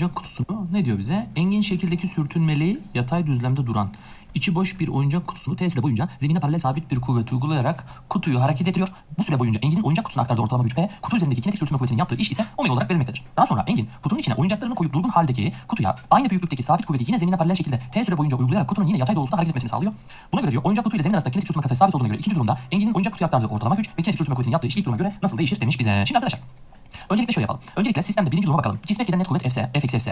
Oyuncak kutusunu ne diyor bize? Engin şekildeki sürtünmeli yatay düzlemde duran içi boş bir oyuncak kutusunu T boyunca zemine paralel sabit bir kuvvet uygulayarak kutuyu hareket ettiriyor. Bu süre boyunca Engin'in oyuncak kutusuna aktardığı ortalama güç ve kutu üzerindeki kinetik sürtünme kuvvetinin yaptığı iş ise omega olarak verilmektedir. Daha sonra Engin kutunun içine oyuncaklarını koyup durgun haldeki kutuya aynı büyüklükteki sabit kuvveti yine zemine paralel şekilde T süre boyunca uygulayarak kutunun yine yatay doğrultuda hareket etmesini sağlıyor. Buna göre diyor oyuncak kutu ile zemin arasında kinetik sürtünme kasayı sabit olduğuna göre ikinci durumda Engin'in oyuncak kutuya aktardığı ortalama güç ve kinetik sürtünme kuvvetinin yaptığı iş ilk duruma göre nasıl değişir demiş bize. Şimdi arkadaşlar Öncelikle şöyle yapalım. Öncelikle sistemde birinci duruma bakalım. Cismet giden net kuvvet Fs, Fx Fs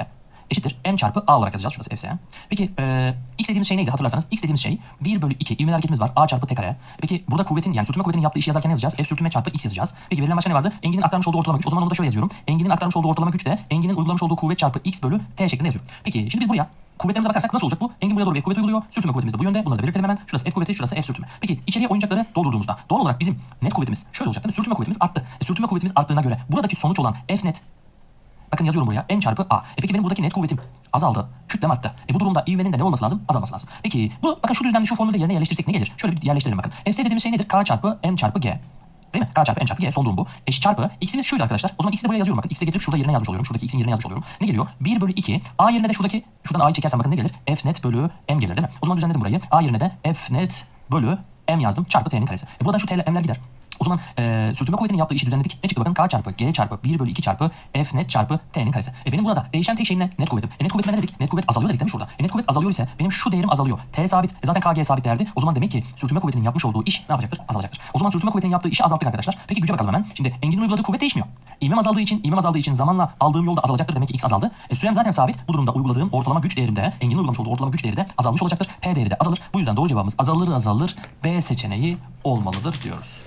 eşittir m çarpı a olarak yazacağız. Şurası Fs. Peki e, x dediğimiz şey neydi hatırlarsanız? x dediğimiz şey 1 bölü 2 ivmeli hareketimiz var. a çarpı t kare. Peki burada kuvvetin yani sürtünme kuvvetinin yaptığı işi yazarken yazacağız? F sürtünme çarpı x yazacağız. Peki verilen başka ne vardı? Engin'in aktarmış olduğu ortalama güç. O zaman onu da şöyle yazıyorum. Engin'in aktarmış olduğu ortalama güç de Engin'in uygulamış olduğu kuvvet çarpı x bölü t şeklinde yazıyorum. Peki şimdi biz buraya Kuvvetlerimize bakarsak nasıl olacak bu? Engin buraya doğru bir kuvvet uyguluyor. Sürtünme kuvvetimiz de bu yönde. Bunları da belirtelim hemen. Şurası F kuvveti, şurası F sürtünme. Peki içeriye oyuncakları doldurduğumuzda doğal olarak bizim net kuvvetimiz şöyle olacak değil mi? Sürtünme kuvvetimiz arttı. E, sürtünme kuvvetimiz arttığına göre buradaki sonuç olan F net Bakın yazıyorum buraya. M çarpı A. E peki benim buradaki net kuvvetim azaldı. Kütlem arttı. E bu durumda ivmenin de ne olması lazım? Azalması lazım. Peki bu bakın şu düzlemde şu formülde yerine yerleştirsek ne gelir? Şöyle bir yerleştirelim bakın. Fs dediğimiz şey nedir? K çarpı M çarpı G. K çarpı M çarpı G son durum bu. Eş çarpı x'imiz şuydu arkadaşlar. O zaman x'i de buraya yazıyorum bakın. X'i de getirip şurada yerine yazmış oluyorum. Şuradaki x'in yerine yazmış oluyorum. Ne geliyor? 1 bölü 2. A yerine de şuradaki şuradan A'yı çekersem bakın ne gelir? F net bölü M gelir değil mi? O zaman düzenledim burayı. A yerine de F net bölü M yazdım. Çarpı T'nin karesi. E buradan şu T ile M'ler gider. O zaman e, sürtünme kuvvetinin yaptığı işi düzenledik. Ne çıktı bakın? K çarpı G çarpı 1 bölü 2 çarpı F net çarpı T'nin karesi. E benim burada değişen tek şeyim ne? Net kuvvetim. E net kuvvetime ne dedik? Net kuvvet azalıyor dedik değil mi şurada? E net kuvvet azalıyor ise benim şu değerim azalıyor. T sabit. E zaten KG sabit değerdi. O zaman demek ki sürtünme kuvvetinin yapmış olduğu iş ne yapacaktır? Azalacaktır. O zaman sürtünme kuvvetinin yaptığı işi azalttık arkadaşlar. Peki güce bakalım hemen. Şimdi Engin'in uyguladığı kuvvet değişmiyor. İvmem azaldığı için, ivmem azaldığı için zamanla aldığım yolda azalacaktır. Demek ki x azaldı. E, sürem zaten sabit. Bu durumda uyguladığım ortalama güç değerimde, Engin'in uygulamış olduğu ortalama güç değeri de azalmış olacaktır. P değeri de azalır. Bu yüzden doğru cevabımız azalır azalır B seçeneği olmalıdır diyoruz.